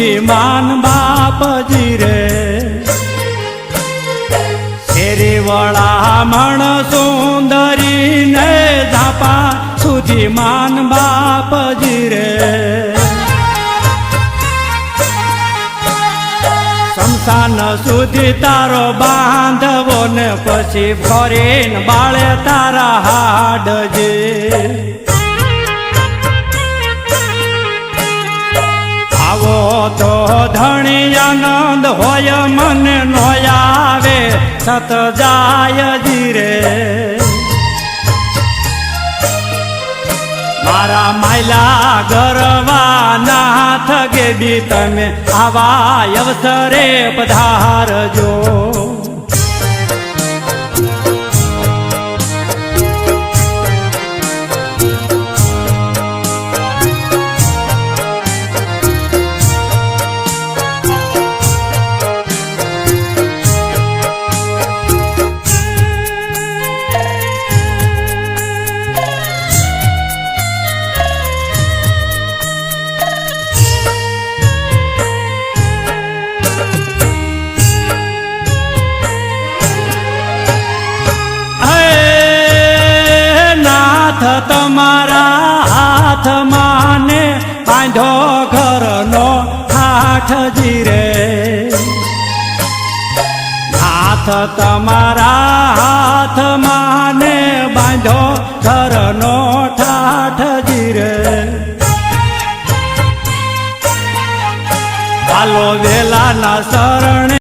બુદ્ધિમાન બાપજી રે શેરી વળામણ સુંદરી ને ધાપા સુધી માન બાપજી રે સંસાન સુધી તારો બાંધવો ને પછી ફરીને બાળે તારા હાડજે આવો તો ધણી આનંદ હોય મન નો આવે સત જાય જીરે મારા માયલા ગરવા નાથ ગેબી તમે આવા અવસરે પધારજો. હાથમાં ને બાંધો ઘરનો હાથ જીરે. હાથ તમારા હાથમાં ને બાંધો ઘરનો ઠાઠ જીરે. હાલો વેલાના શરણે